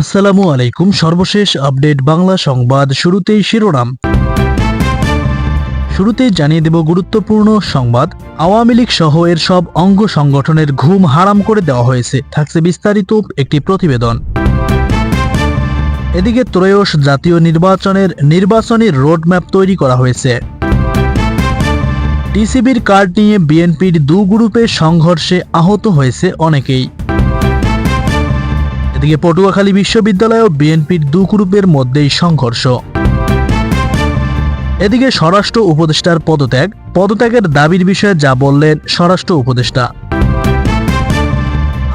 আসসালামু আলাইকুম। সর্বশেষ আপডেট বাংলা সংবাদ শুরুতেই শিরোনাম। শুরুতেই জানিয়ে দেব গুরুত্বপূর্ণ সংবাদ। আওয়ামী লীগ সহ এর সব অঙ্গ সংগঠনের ঘুম হারাম করে দেওয়া হয়েছে, থাকছে বিস্তারিত একটি প্রতিবেদন। এদিকে ত্রয়োশ জাতীয় নির্বাচনের নির্বাচনী রোডম্যাপ তৈরি করা হয়েছে। টিসিবির কার্ড নিয়ে বিএনপির দু গ্রুপের সংঘর্ষে আহত হয়েছে অনেকেই। এদিকে পটুয়াখালী বিশ্ববিদ্যালয় ও বিএনপির দু গ্রুপের মধ্যেই সংঘর্ষ। এদিকে স্বরাষ্ট্র উপদেষ্টার পদত্যাগ, পদত্যাগের দাবির বিষয়ে যা বললেন স্বরাষ্ট্র উপদেষ্টা।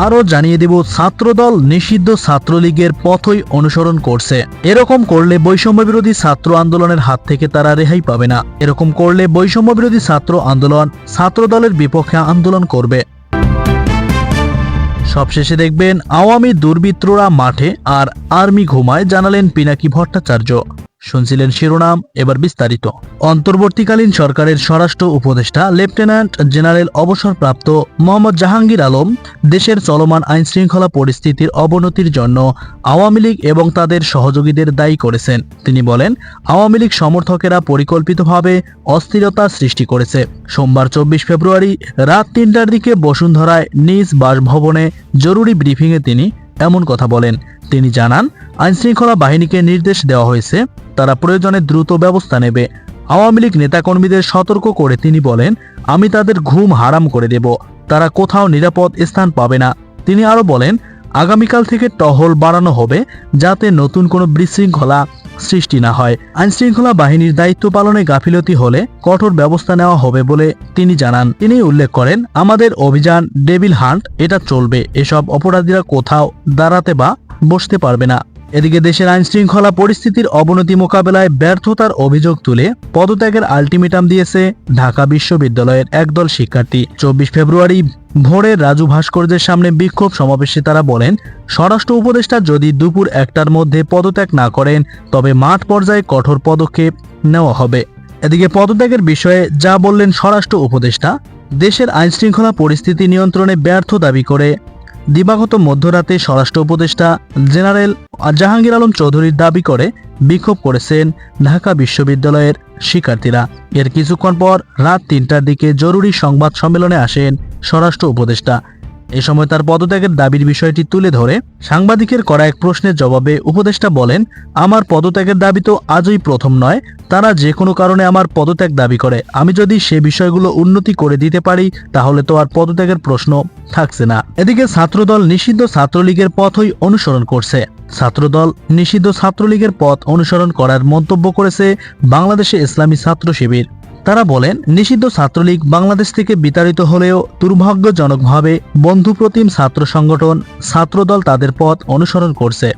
আরও জানিয়ে দেব, ছাত্রদল নিষিদ্ধ ছাত্রলীগের পথই অনুসরণ করছে। এরকম করলে বৈষম্য বিরোধী ছাত্র আন্দোলনের হাত থেকে তারা রেহাই পাবে না। এরকম করলে বৈষম্য বিরোধী ছাত্র আন্দোলন ছাত্রদলের বিপক্ষে আন্দোলন করবে। সবশেষে দেখবেন আওয়ামী দুর্বৃত্তরা মাঠে আর আর্মি ঘুমায় জানালেন পিনাকি ভট্টাচার্য। শুনছিলেন শিরোনাম, এবার বিস্তারিত। অন্তর্বর্তীকালীন সরকারের স্বরাষ্ট্র উপদেষ্টা, লেফটেন্যান্ট জেনারেল অবসরপ্রাপ্ত মোহাম্মদ জাহাঙ্গীর আলম, দেশের চলমান আইনশৃঙ্খলা পরিস্থিতির অবনতির জন্য আওয়ামী লীগ এবং তাদের সহযোগীদের দায়ী করেছেন। তিনি বলেন, আওয়ামী লীগ সমর্থকেরা পরিকল্পিতভাবে অস্থিরতা সৃষ্টি করেছে। সোমবার চব্বিশ ফেব্রুয়ারি রাত তিনটার দিকে বসুন্ধরায় নিজ বাসভবনে জরুরি ব্রিফিংয়ে তিনি এমন কথা বলেন। তিনি জানান, আইনশৃঙ্খলা বাহিনীকে নির্দেশ দেওয়া হয়েছে, তারা প্রয়োজনে দ্রুত ব্যবস্থা নেবে। আওয়ামী লীগ নেতাকর্মীদের সতর্ক করে তিনি বলেন, আমি তাদের ঘুম হারাম করে দেব। তারা কোথাও নিরাপদ স্থান পাবে না। তিনি আরও বলেন আগামীকাল থেকে টহল বাড়ানো হবে যাতে নতুন কোনো বিশৃঙ্খলা সৃষ্টি না হয়। আইনশৃঙ্খলা বাহিনীর দায়িত্ব পালনে গাফিলতি হলে কঠোর ব্যবস্থা নেওয়া হবে বলে তিনি জানান। তিনি উল্লেখ করেন, আমাদের অভিযান ডেভিল হান্ট, এটা চলবে। এসব অপরাধীরা কোথাও দাঁড়াতে বা বসতে পারবে না। এদিকে দেশের আইন শৃঙ্খলা পরিস্থিতির অবনতি মোকাবেলায় ব্যর্থতার অভিযোগ তুলে পদত্যাগের আলটিমেটাম দিয়েছে ঢাকা বিশ্ববিদ্যালয়ের একদল শিক্ষার্থী। চব্বিশ ফেব্রুয়ারি ভোরে রাজু ভাস্কর্যের সামনে বিক্ষোভ সমাবেশে তারা বলেন, স্বরাষ্ট্র উপদেষ্টা যদি দুপুর একটার মধ্যে পদত্যাগ না করেন, তবে মাঠ পর্যায়ে কঠোর পদক্ষেপ নেওয়া হবে। এদিকে পদত্যাগের বিষয়ে যা বললেন স্বরাষ্ট্র উপদেষ্টা, দেশের আইনশৃঙ্খলা পরিস্থিতি নিয়ন্ত্রণে ব্যর্থ দাবি করে দিবাগত মধ্যরাতে স্বরাষ্ট্র উপদেষ্টা জেনারেল জাহাঙ্গীর আলম চৌধুরীর দাবি করে বিক্ষোভ করেছেন ঢাকা বিশ্ববিদ্যালয়ের শিক্ষার্থীরা। এর কিছুক্ষণ পর রাত তিনটার দিকে জরুরি সংবাদ সম্মেলনে আসেন স্বরাষ্ট্র উপদেষ্টা। এ সময় তার পদত্যাগের দাবির বিষয়টি তুলে ধরে সাংবাদিকের করা এক প্রশ্নের জবাবে উপদেষ্টা বলেন, আমার পদত্যাগের দাবি তো আজই প্রথম নয়। তারা যে কোনো কারণে আমার পদত্যাগ দাবি করে। আমি যদি সে বিষয়গুলো উন্নতি করে দিতে পারি, তাহলে তো আর পদত্যাগের প্রশ্ন থাকছে না। এদিকে ছাত্রদল নিষিদ্ধ ছাত্রলীগের পথই অনুসরণ করছে। ছাত্রদল নিষিদ্ধ ছাত্রলীগের পথ অনুসরণ করার মন্তব্য করেছে বাংলাদেশে ইসলামী ছাত্র শিবির। তারা বলেন, নিষিদ্ধ ছাত্রলীগ বাংলাদেশ থেকে বিতাড়িত হলেও দুর্ভাগ্যজনকভাবে বন্ধুপ্রতিম ছাত্র সংগঠন ছাত্রদল তাদের পথ অনুসরণ করছে।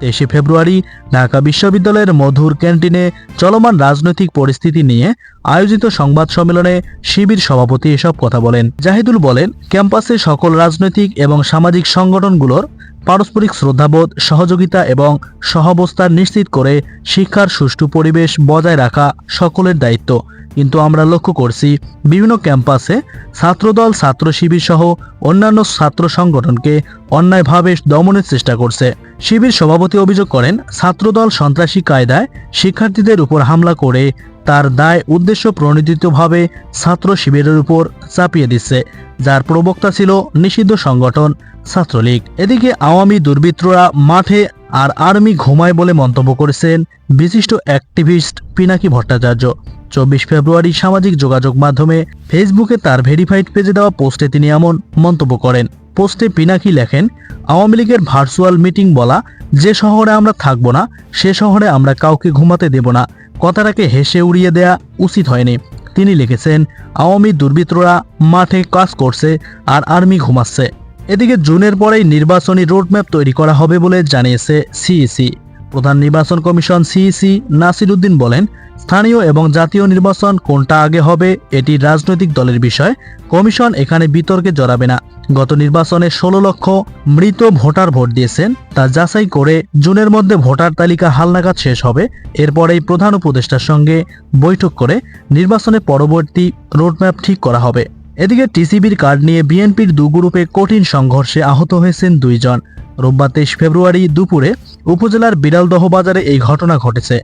তেইশে ফেব্রুয়ারি ঢাকা বিশ্ববিদ্যালয়ের মধুর ক্যান্টিনে চলমান রাজনৈতিক পরিস্থিতি নিয়ে আয়োজিত সংবাদ সম্মেলনে শিবির সভাপতি এসব কথা বলেন। জাহিদুল বলেন, ক্যাম্পাসে সকল রাজনৈতিক এবং সামাজিক সংগঠনগুলোর পারস্পরিক শ্রদ্ধাবোধ, সহযোগিতা এবং সহাবস্থান নিশ্চিত করে শিক্ষার সুষ্ঠু পরিবেশ বজায় রাখা সকলের দায়িত্ব। কিন্তু আমরা লক্ষ্য করছি বিভিন্ন ক্যাম্পাসে ছাত্রদল ছাত্র শিবির সহ অন্যান্য ছাত্র সংগঠনকে অন্যায়ভাবে দমনের চেষ্টা করছে। শিবির সভাপতি অভিযোগ করেন, ছাত্রদল সন্ত্রাসী কায়দায় শিক্ষার্থীদের উপর হামলা করে তার দায় উদ্দেশ্য প্রণোদিতভাবে ছাত্র শিবিরের উপর চাপিয়ে দিচ্ছে, যার প্রবক্তা ছিল নিষিদ্ধ সংগঠন ছাত্রলীগ। এদিকে আওয়ামী দুর্বৃত্তরা মাঠে আর আর্মি ঘুমায় বলে মন্তব্য করেছেন বিশিষ্ট অ্যাক্টিভিস্ট পিনাকি ভট্টাচার্য। চব্বিশ ফেব্রুয়ারি সামাজিক যোগাযোগ মাধ্যমে ফেসবুকে তার ভেরিফাইড পেজে দেওয়া পোস্টে তিনি এমন মন্তব্য করেন। পোস্টে পিনাকি লেখেন, আওয়ামী লীগের ভার্চুয়াল মিটিং বলা, যে শহরে আমরা থাকব না, সে শহরে আমরা কাউকে ঘুমাতে দেব না, কথাটাকে হেসে উড়িয়ে দেয়া উচিত হয়নি। তিনি লিখেছেন, আওয়ামী দুর্বৃত্তরা মাঠে কাজ করছে আর আর্মি ঘুমাচ্ছে। এদিকে জুনের পরেই নির্বাচনী রোডম্যাপ তৈরি করা হবে বলে জানিয়েছে সিইসি। প্রধান নির্বাচন কমিশন সিইসি নাসির উদ্দিন বলেন, স্থানীয় এবং জাতীয় নির্বাচন কোনটা আগে হবে এটি রাজনৈতিক দলের বিষয়। কমিশন এখানে বিতর্কে জড়াবে না। গত নির্বাচনে ষোলো লক্ষ মৃত ভোটার ভোট দিয়েছেন। তা যাচাই করে জুনের মধ্যে ভোটার তালিকা হালনাগাদ শেষ হবে। এরপরেই প্রধান উপদেষ্টার সঙ্গে বৈঠক করে নির্বাচনে পরবর্তী রোডম্যাপ ঠিক করা হবে। এদিকে টিসিবির কার্ড নিয়ে বিএনপির দু গ্রুপে কঠিন সংঘর্ষে আহত হয়েছেন দুইজন। রোববার তেইশ ফেব্রুয়ারি দুপুরে উপজেলার বিড়ালদহ বাজারে এই ঘটনা ঘটেছে।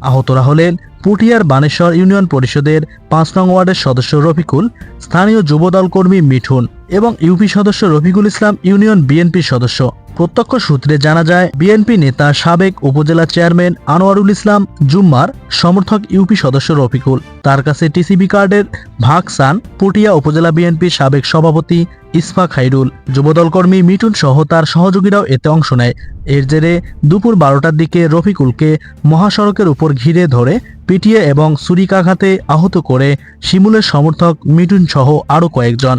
আহতরা হলেন পুটিয়ার বানেশ্বর ইউনিয়ন পরিষদের পাঁচ নং ওয়ার্ডের সদস্য রফিকুল, স্থানীয় যুবদল কর্মী মিঠুন। এবং ইউপি সদস্য রফিকুল ইসলাম ইউনিয়ন বিএনপির সদস্য। প্রত্যক্ষ সূত্রে জানা যায়, বিএনপি নেতা সাবেক উপজেলা চেয়ারম্যান আনোয়ারুল ইসলাম জুম্মার সমর্থক ইউপি সদস্য রফিকুল। তার কাছে টিসিবি কার্ডের ভাগ সান পুটিয়া উপজেলা বিএনপির সাবেক সভাপতি ইসফাক খাইরুল। যুবদল কর্মী মিঠুন সহ তার সহযোগীরাও এতে অংশ নেয়। এর জেরে দুপুর বারোটার দিকে রফিকুলকে মহাসড়কের উপর ঘিরে ধরে পিটিয়ে এবং ছুরিকাঘাতে আহত করে শিমুলের সমর্থক মিঠুন সহ আরও কয়েকজন।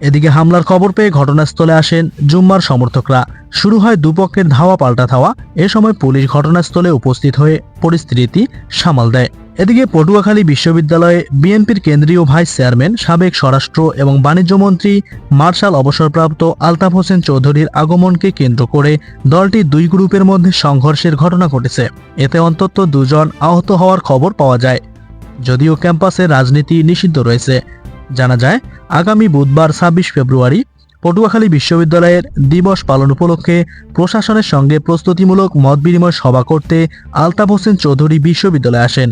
এদিকে হামলার খবর পেয়ে ঘটনাস্থলে আসেন জুম্মার সমর্থকরা। শুরু হয় দুপক্ষের ধাওয়া পাল্টা ধাওয়া। এ সময় পুলিশ ঘটনাস্থলে উপস্থিত হয়ে পরিস্থিতি সামাল দেয়। এদিকে পটুয়াখালী বিশ্ববিদ্যালয়ে বিএনপির কেন্দ্রীয় ভাইস চেয়ারম্যান, সাবেক স্বরাষ্ট্র এবং বাণিজ্যমন্ত্রী মার্শাল অবসরপ্রাপ্ত আলতাফ হোসেন চৌধুরীর আগমনকে কেন্দ্র করে দলটির দুই গ্রুপের মধ্যে সংঘর্ষের ঘটনা ঘটেছে। এতে অন্তত দুজন আহত হওয়ার খবর পাওয়া যায়। যদিও ক্যাম্পাসে রাজনীতি নিষিদ্ধ রয়েছে। জানা যায়, আগামী বুধবার ছাব্বিশ ফেব্রুয়ারি পটুয়াখালী বিশ্ববিদ্যালয়ের দিবস পালন উপলক্ষে প্রশাসনের সঙ্গে প্রস্তুতিমূলক মত বিনিময় সভা করতে আলতাফ হোসেন চৌধুরী বিশ্ববিদ্যালয়ে আসেন।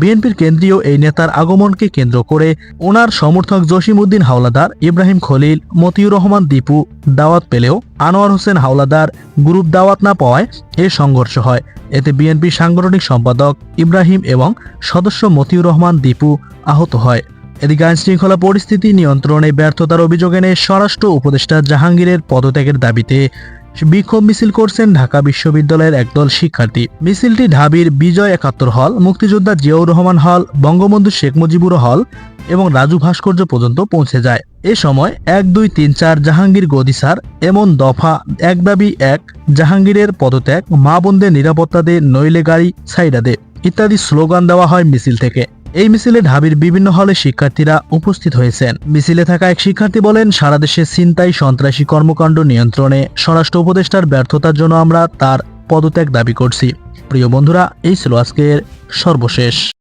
বিএনপির কেন্দ্রীয় এই নেতার আগমনকে কেন্দ্র করে ওনার সমর্থক জসিমউদ্দিন হাওলাদার, ইব্রাহিম খলিল, মতিউর রহমান দীপু দাওয়াত পেলেও আনোয়ার হোসেন হাওলাদার গ্রুপ দাওয়াত না পাওয়ায় এ সংঘর্ষ হয়। এতে বিএনপি সাংগঠনিক সম্পাদক ইব্রাহিম এবং সদস্য মতিউর রহমান দীপু আহত হয়। এদিকে আইন শৃঙ্খলা পরিস্থিতি নিয়ন্ত্রণে ব্যর্থতার অভিযোগ এনে স্বরাষ্ট্র উপদেষ্টা জাহাঙ্গীরের পদত্যাগের দাবিতে বিক্ষোভ মিছিল করছেন ঢাকা বিশ্ববিদ্যালয়ের একদল শিক্ষার্থী। মিছিলটি ঢাবির বিজয় একাত্তর হল, মুক্তিযোদ্ধা জিয়াউর রহমান হল, বঙ্গবন্ধু শেখ মুজিবুর হল এবং রাজু ভাস্কর্য পর্যন্ত পৌঁছে যায়। এ সময় এক, দুই, তিন, চার জাহাঙ্গীর গদি স্যার, এমন দফা, এক দাবি, এক জাহাঙ্গীরের পদত্যাগ, মা বোনদের নিরাপত্তা দে, নইলে গাড়ি সাইডা দে, ইত্যাদি স্লোগান দেওয়া হয় মিছিল থেকে। এই মিছিলে ঢাবির বিভিন্ন হলে শিক্ষার্থীরা উপস্থিত হয়েছেন। মিছিলে থাকা এক শিক্ষার্থী বলেন, সারা দেশে ছিনতাই, সন্ত্রাসী কর্মকাণ্ড নিয়ন্ত্রণে স্বরাষ্ট্র উপদেষ্টার ব্যর্থতার জন্য আমরা তার পদত্যাগ দাবি করছি। প্রিয় বন্ধুরা, এই ছিল আজকের সর্বশেষ।